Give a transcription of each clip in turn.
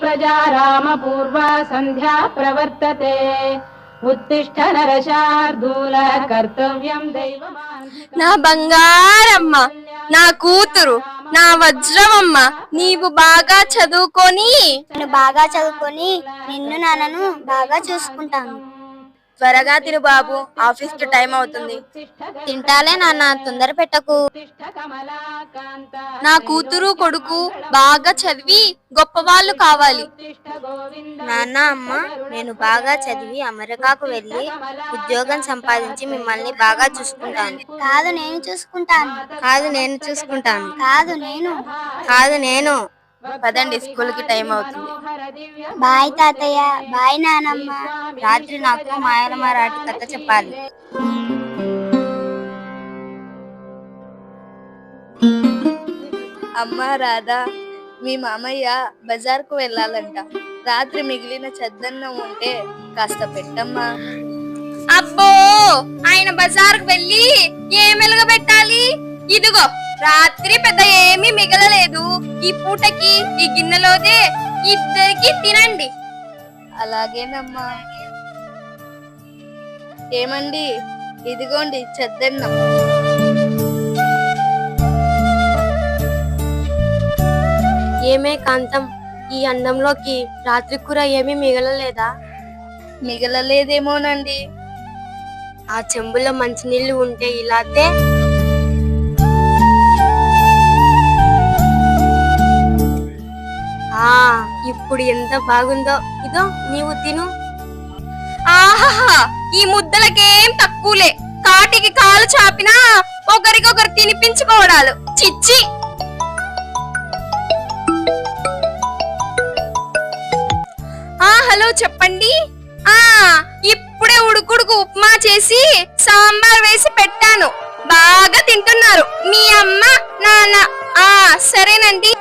ప్రజా రామ పూర్వా సంధ్యా ప్రవర్తతే ఉత్తిష్ట నరశార్దూల కర్తవ్యం దైవమాన్ నా బంగారమ్మ నా కూతురు నా వజ్రమమ్మ నీవు బాగా చదువుకొని నేను బాగా చదువుకొని నిన్ను నాన్నను బాగా చూసుకుంటాను. త్వరగా తిరు బాబు ఆఫీస్కి టైం అవుతుంది. తింటాలే నాన్న తొందర పెట్టకు. నా కూతురు కొడుకు బాగా చదివి గొప్పవాళ్ళు కావాలి. నాన్న అమ్మ నేను బాగా చదివి అమెరికాకు వెళ్ళి ఉద్యోగం సంపాదించి మిమ్మల్ని బాగా చూసుకుంటాను. కాదు నేను చూసుకుంటాను. కాదు నేను చూసుకుంటాను. కాదు నేను. కాదు నేను. పదండి స్కూల్కి టైం అవుతుంది. బాయ్ తాతయ్య బాయ్ నానమ్మ. రాత్రి నాకు మాయల మరాఠీ కథ చెప్పాలి. అమ్మా రాధా మీ మామయ్య బజార్కు వెళ్ళాలంట. రాత్రి మిగిలిన చద్దన్నం ఉంటే కాస్త పెట్టమ్మా. అబ్బో ఆయన బజార్కు వెళ్ళి ఏం వెలగబెట్టాలి? ఇదిగో. రాత్రి పెద్ద ఏమీ మిగలలేదు. ఈ పూటకి ఈ గిన్నెలోదే ఇద్దరికి తినండి. అలాగేనమ్మా. ఏమండి? ఇదిగోండి చద్దన్నం. ఏమే కాంతం ఈ అన్నంలోకి రాత్రి కూర ఏమీ మిగలలేదా? మిగలలేదేమోనండి. ఆ చెంబులో మంచినీళ్ళు ఉంటే ఇలాతే? ఇప్పుడు ఎంత బాగుందో ఇదో నీవు తిను. ఆహా ఈ ముద్దలకేం తక్కువలే. కాటికి కాలు చాపినా ఒకరికొకరు తినిపించుకోవడాలు చిచ్చి. ఆ హలో చెప్పండి. ఆ ఇప్పుడే ఉడుకుడుకు ఉప్మా చేసి సాంబార్ వేసి పెట్టాను. బాగా తింటున్నారు. మీ అమ్మ నాన్న. ఆ సరేనండి.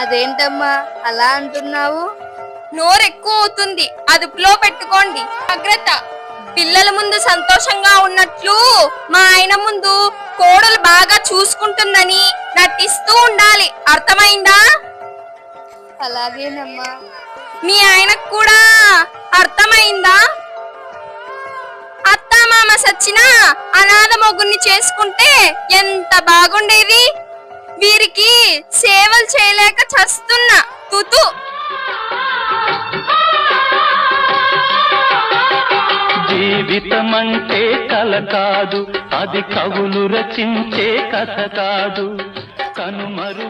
అదేంటమ్మా అలా అంటున్నావు? నోరు ఎక్కువ అవుతుంది అదుపులో పెట్టుకోండి. జాగ్రత్త. పిల్లల ముందు సంతోషంగా ఉన్నట్లు మా ఆయన ముందు కోడలు బాగా చూసుకుంటుందని నటిస్తూ ఉండాలి. అర్థమైందా? అలాగేనమ్మా. మీ ఆయనకు కూడా అర్థమైందా? అత్త మామ సచ్చినా అనాథ మొగుణ్ణి చేసుకుంటే ఎంత బాగుండేది? వీరికి సేవలు చేయలేక చస్తున్నా తుతు జీవితమంటే కల కాదు అది కవులు రచించే కథ కాదు.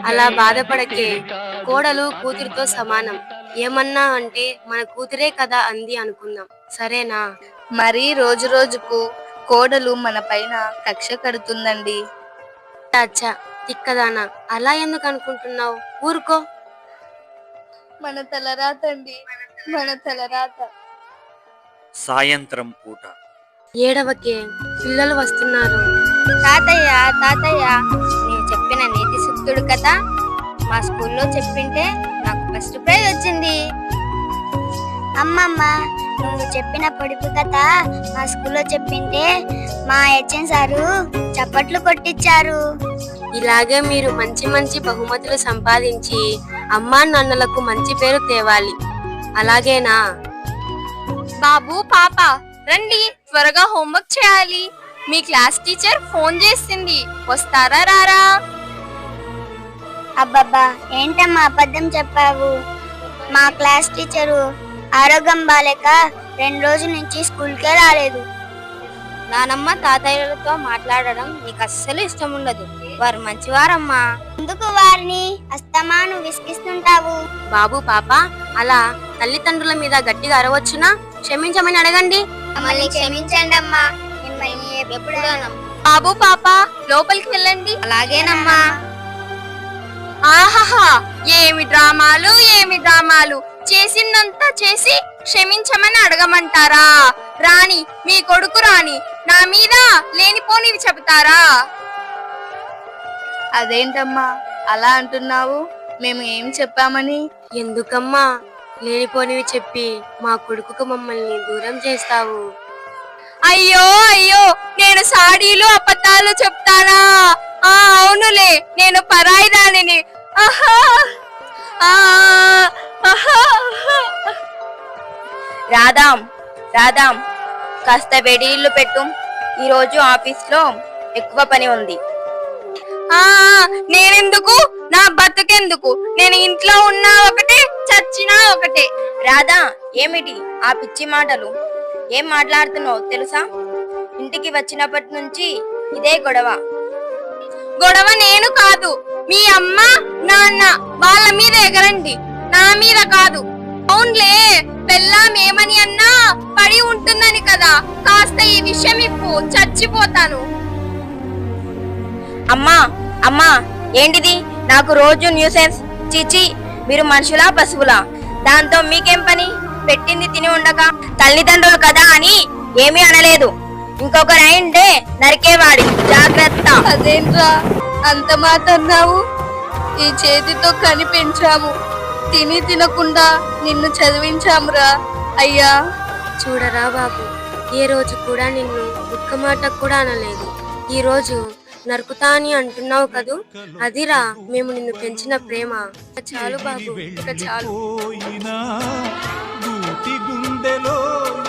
అలా బాధపడకే కోడలు కూతురుతో సమానం. ఏమన్నా అంటే మన కూతురే కదా అంది అనుకుందాం. సరేనా? మరి రోజు రోజుకు కోడలు మన పైన కక్ష కడుతుందండి. అచ్చా తిక్కదానా? అలా ఎందుకు అనుకుంటున్నావు? ఊరుకో. మన తలరాత అండి మన తలరాత సాయంత్రం పూట. ఏడవకే. పిల్లలు వస్తున్నారు. తాతయ్య తాతయ్య నేను చెప్పిన నీతి సూక్తుడు కదా? మా స్కూల్లో చెప్పింటే నాకు ఫస్ట్ ప్రైజ్ వచ్చింది. అమ్మమ్మ నువ్వు చెప్పిన పొడుపు కథ మా స్కూల్లో చెప్పింటే మా హెచ్ఎం సారు చప్పట్లు కొట్టించారు ఇలాగే మీరు మంచి మంచి బహుమతులు సంపాదించి అమ్మా నాన్నలకు మంచి పేరు తేవాలి. అలాగేనా? బాబు పాప రండి త్వరగా హోంవర్క్ చేయాలి. మీ క్లాస్ టీచర్ ఫోన్ చేసింది. వస్తారా రారా? అబ్బబ్బా ఏంటమ్మా అబద్ధం చెప్పావు? మా క్లాస్ టీచరు ఆరోగ్యం బాలేక రెండు రోజుల నుంచి స్కూల్కే రాలేదు. నానమ్మ తాతయ్యలతో మాట్లాడడం నీకు అస్సలు ఇష్టం ఉండదు. వారు మంచివారమ్మా. ఎందుకు వారిని అస్తమాను విసిగిస్తుంటావు? బాబు పాప అలా తల్లిదండ్రుల మీద గట్టిగా అరవచ్చునా? క్షమించమని అడగండి. మమ్మల్ని క్షమించండి అమ్మా మిమ్మల్ని ఎప్పుడు బాబు పాప లోపలికి వెళ్ళండి. అలాగేనమ్మా. ఆహాహా ఏమి డ్రామాలు ఏమి డ్రామాలు? చేసిందంతా చేసి క్షమించమని అడగమంటారా? రాణి మీ కొడుకు రాణి నా మీద లేనిపోనివి చెబుతారా? అదేంటమ్మా అలా అంటున్నావు? మేము ఏం చెప్పామని? ఎందుకమ్మా? లేనిపోనివి చెప్పి మా కొడుకుకు మమ్మల్ని దూరం చేస్తావు. అయ్యో అయ్యో నేను సాడీలు అబద్ధాలు చెప్తానా? ఆ అవునులే నేను పరాయి దానిని. ఆహా ఆ, ఆహా. రాధాం రాధాం కాస్త వేడి ఇల్లు పెట్టు. ఈరోజు ఆఫీస్లో ఎక్కువ పని ఉంది. ఆ నేనెందుకు? నా బతుకెందుకు? నేను ఇంట్లో ఉన్నా ఒకటే చచ్చినా ఒకటే. రాధా ఏమిటి ఆ పిచ్చి మాటలు? ఏం మాట్లాడుతున్నావు తెలుసా? ఇంటికి వచ్చినప్పటి నుంచి ఇదే గొడవ. గొడవ నేను కాదు మీ అమ్మ నాన్న వాళ్ళ మీద ఎగరండి. నా మీద కాదు. అవునులే పెళ్ళాం ఏమని అన్నా పడి ఉంటుందని కదా. కాస్త ఈ విషయం ఇప్పు చచ్చిపోతాను. అమ్మా అమ్మా ఏంటిది? నాకు రోజు న్యూసెన్స్. చిచి మీరు మనుషులా పశువులా? దాంతో మీకేం పని? పెట్టింది తిని ఉండక తల్లిదండ్రులు కదా అని ఏమీ అనలేదు. ఇంకొకరు అయింటే నరికేవాడి. జాగ్రత్త. అదేంట్రా? అంత మాట అన్నావు? ఈ చేతితో కనిపించాము. తిని తినకుండా నిన్ను చదివించామురా. అయ్యా. చూడరా బాబు ఏ రోజు కూడా నిన్ను ఒక్క మాట కూడా అనలేదు. ఈ రోజు నరుకుతా అని అంటున్నావు కదూ? అదిరా మేము నిన్ను పెంచిన ప్రేమ. చాలు బాబు ఇక చాలు. గూటి గుండెలో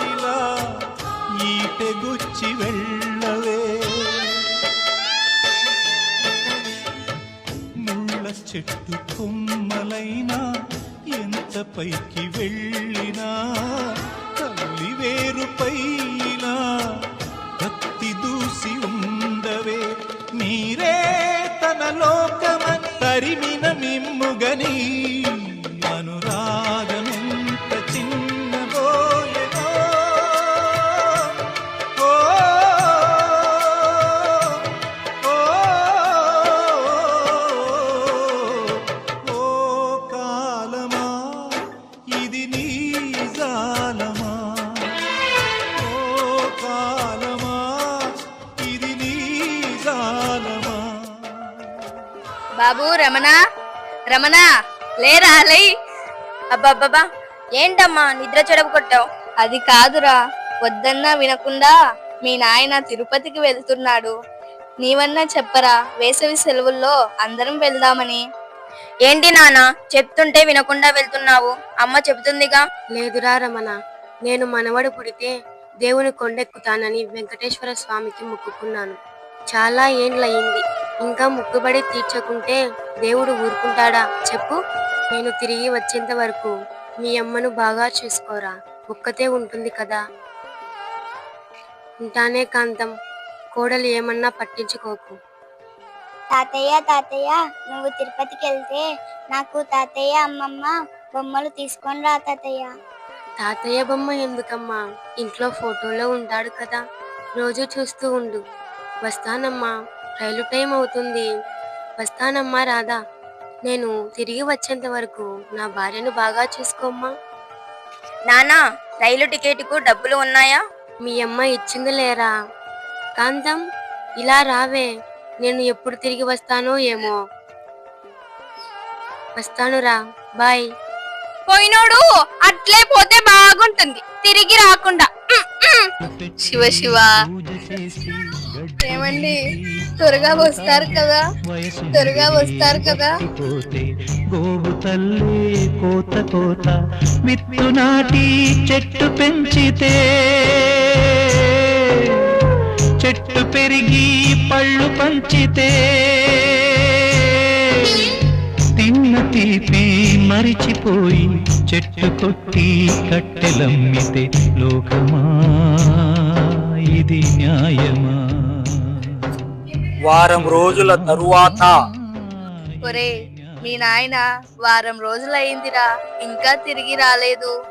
ఇలా ఈటెగుచ్చి వెళ్ళవే. ముళ్ళ చెట్టు కొమ్మలైనా ఎంత పైకి వెళ్ళినా తల్లి వేరుపైనా కత్తి దూసి ఉండవే మీరే తన లోకమని తరిమిన మిమ్ముగని రమణ లేరా లే? అబ్బబ్బబ్బా ఏంటమ్మా నిద్ర చెడపు కొట్టావు? అది కాదురా వద్దన్నా వినకుండా మీ నాయన తిరుపతికి వెళ్తున్నాడు. నీవన్నా చెప్పరా వేసవి సెలవుల్లో అందరం వెళ్దామని. ఏంటి నాన్న చెప్తుంటే వినకుండా వెళ్తున్నావు? అమ్మ చెబుతుందిగా. లేదురా రమణ నేను మనవడు పుడితే దేవుని కొండెక్కుతానని వెంకటేశ్వర స్వామికి మొక్కుకున్నాను. చాలా ఏండ్లయింది. ఇంకా మొక్కుబడి తీర్చకుంటే దేవుడు ఊరుకుంటాడా? చెప్పు. నేను తిరిగి వచ్చేంత వరకు మీ అమ్మను బాగా చూసుకోరా? ఒక్కతే ఉంటుంది కదా? ఉంటానే కాంతం. కోడలు ఏమన్నా పట్టించుకోకు. తాతయ్య తాతయ్య నువ్వు తిరుపతికి వెళ్తే నాకు తాతయ్య అమ్మమ్మ బొమ్మలు తీసుకొని రా తాతయ్య. తాతయ్య బొమ్మ ఎందుకమ్మా? ఇంట్లో ఫోటోలో ఉంటాడు కదా. రోజు చూస్తూ ఉండు. వస్తానమ్మా. రైలు టైం అవుతుంది వస్తానమ్మా రాధా. నేను తిరిగి వచ్చేంత వరకు నా భార్యను బాగా చూసుకోమ్మా. నానా రైలు టికెట్కు డబ్బులు ఉన్నాయా? మీ అమ్మ ఇచ్చింది లేరా? కాంతం ఇలా రావే. నేను ఎప్పుడు తిరిగి వస్తానో ఏమో. వస్తానురా బాయ్. పోయినోడు అట్లే పోతే బాగుంటుంది. తిరిగి రాకుండా. శివ శివ. ఏమండి? త్వరగా వస్తారు కదా? త్వరగా వస్తారు కదా? పోతే గోవు తల్లి కోత కోత మిత్తు నాటి చెట్టు పెంచితే. చెట్టు పెరిగి పళ్ళు పంచితే. తీపి మరిచిపోయి చెట్టు కొట్టి కట్టెలమ్మితే లోకమా? ఇది న్యాయమా? వారం రోజుల తరువాత. ఒరే మీ నాయన వారం రోజులయ్యిందిరా ఇంకా తిరిగి రాలేదు.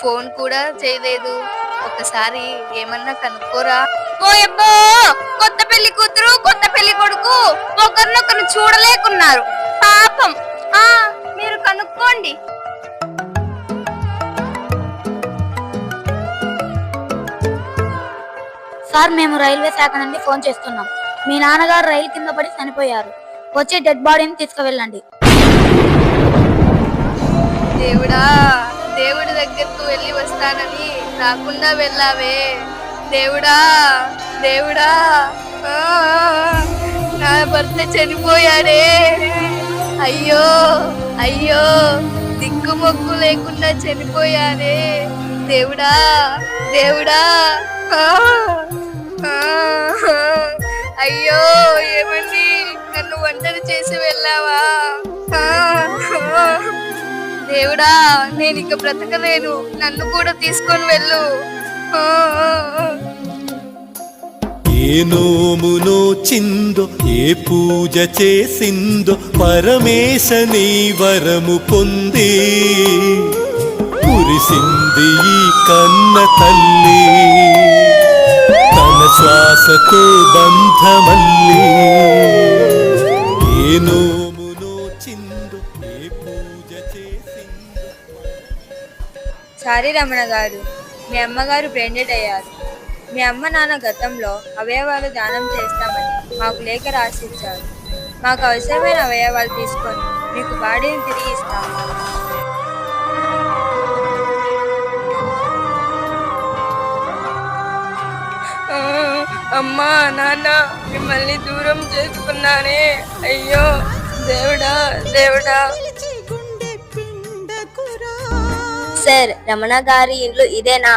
ఫోన్ కూడా చేయలేదు. ఒకసారి ఏమన్నా కనుక్కోరా? ఓయబ్బో కొత్త పెళ్ళి కూతురు కొత్త పెళ్ళి కొడుకు ఒకరినొకరు చూడలేకున్నారు. పాపం. మీరు కనుక్కోండి. సార్ మేము రైల్వే శాఖ నుండి ఫోన్ చేస్తున్నాం. మీ నాన్నగారు రైలు కింద పడి చనిపోయారు. వచ్చి డెడ్ బాడీని తీసుకువెళ్ళండి. దేవుడా దేవుడి దగ్గరకు వెళ్ళి వస్తానని రాకుండా వెళ్ళావే. దేవుడా దేవుడా నా భర్త చనిపోయాడే. అయ్యో అయ్యో దిక్కుమొక్కు లేకుండా చనిపోయానే. దేవుడా దేవుడా. అయ్యో ఏమండి? నన్ను ఒంటరి చేసి వెళ్ళావా? దేవుడా నేను ఇక బ్రతకలేను. నన్ను కూడా తీసుకొని వెళ్ళు. ఏ నోమునో చిందో ఏ పూజ చేసిందో పరమేశ నీ వరము పొంది. కురిసింది ఈ కన్న తల్లి తన శ్వాసతో బంధమల్లి. ఏ నోమునో చిందో ఏ పూజ చేసిందో సారీ రమణ గారు మీ అమ్మగారు బ్రెండెడ్ అయ్యారు. మీ అమ్మ నాన్న గతంలో అవయవాలు దానం చేస్తామని మాకు లేఖ రాసిచ్చారు. మాకు అవసరమైన అవయవాలు తీసుకొని మీకు బాడీని తిరిగి ఇస్తాము. అమ్మా నాన్న మిమ్మల్ని దూరం చేసుకున్నానే. అయ్యో దేవుడా దేవుడా. సార్ రమణ గారి ఇల్లు ఇదేనా?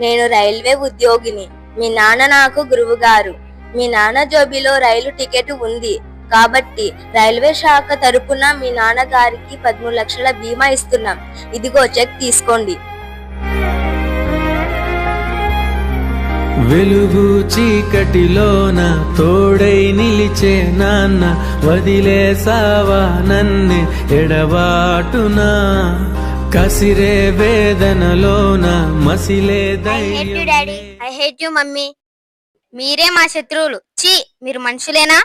నేను రైల్వే ఉద్యోగిని. మీ నాన్న నాకు గురువు గారు మీ నాన్న జోబిలో రైలు టికెట్ ఉంది. కాబట్టి రైల్వే శాఖ తరపున మీ నాన్నగారికి పదమూడు లక్షల బీమా ఇస్తున్నాం. ఇదిగో చెక్ తీసుకోండి. వెలుగు చీకటిలోన తోడై నిలిచే నాన్న వదిలేసావా నన్నే ఎడబాటునా? కసిరే వేదనలోన మసిలే ధైర్యం daddy I hate you mummy మీరే మా శత్రువులు. ఛీ మీరు మనుషులేనా?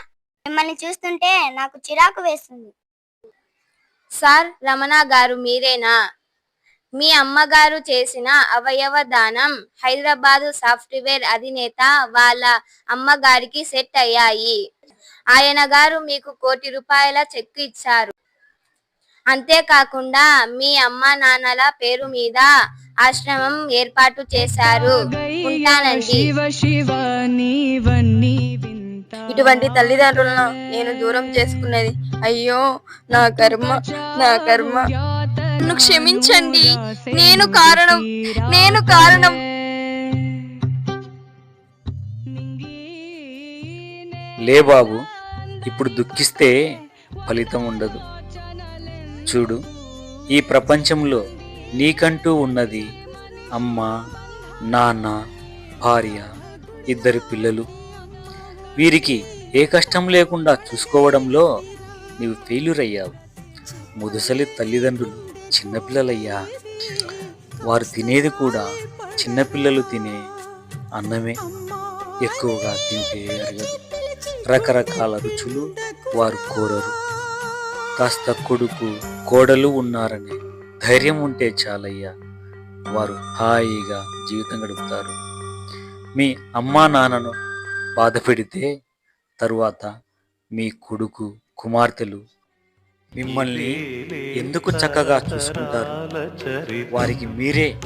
మిమ్మల్ని చూస్తుంటే నాకు చిరాకు వేస్తుంది. సార్ రమణ గారు మీరేనా? మీ అమ్మగారు చేసిన అవయవ దానం హైదరాబాదు సాఫ్ట్వేర్ అధినేత వాళ్ళ అమ్మగారికి సెట్ అయ్యాయి. ఆయన గారు మీకు కోటి రూపాయల చెక్ ఇచ్చారు. అంతేకాకుండా మీ అమ్మ నాన్నల పేరు మీద ఆశ్రమం ఏర్పాటు చేశారు. ఉంటానండి. ఇటువంటి తల్లిదండ్రులను నేను దూరం చేసుకున్నది. అయ్యో నా కర్మ నా కర్మ. నన్ను క్షమించండి. నేను కారణం నేను కారణం. లే బాబు ఇప్పుడు దుఃఖిస్తే ఫలితం ఉండదు. చూడు ఈ ప్రపంచంలో నీకంటూ ఉన్నది అమ్మ నాన్న భార్య ఇద్దరు పిల్లలు. వీరికి ఏ కష్టం లేకుండా చూసుకోవడంలో నీవు ఫెయిల్యూర్ అయ్యావు ముదుసలి తల్లిదండ్రులు చిన్నపిల్లలయ్యా. వారు తినేది కూడా చిన్నపిల్లలు తినే అన్నమే. ఎక్కువగా తింటే అరగదు. రకరకాల రుచులు వారు కోరరు. కాస్త కొడుకు కోడలు ఉన్నారనే ధైర్యం ఉంటే చాలయ్యా. వారు హాయిగా జీవితం గడుపుతారు. మీ అమ్మా నాన్నను బాధ పెడితే తరువాత మీ కొడుకు కుమార్తెలు మిమ్మల్ని ఎందుకు చక్కగా చూసుకుంటారు? వారికి మీరే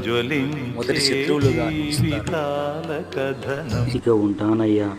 మొదటి శత్రువులుగా. ఇక ఉంటానయ్యా.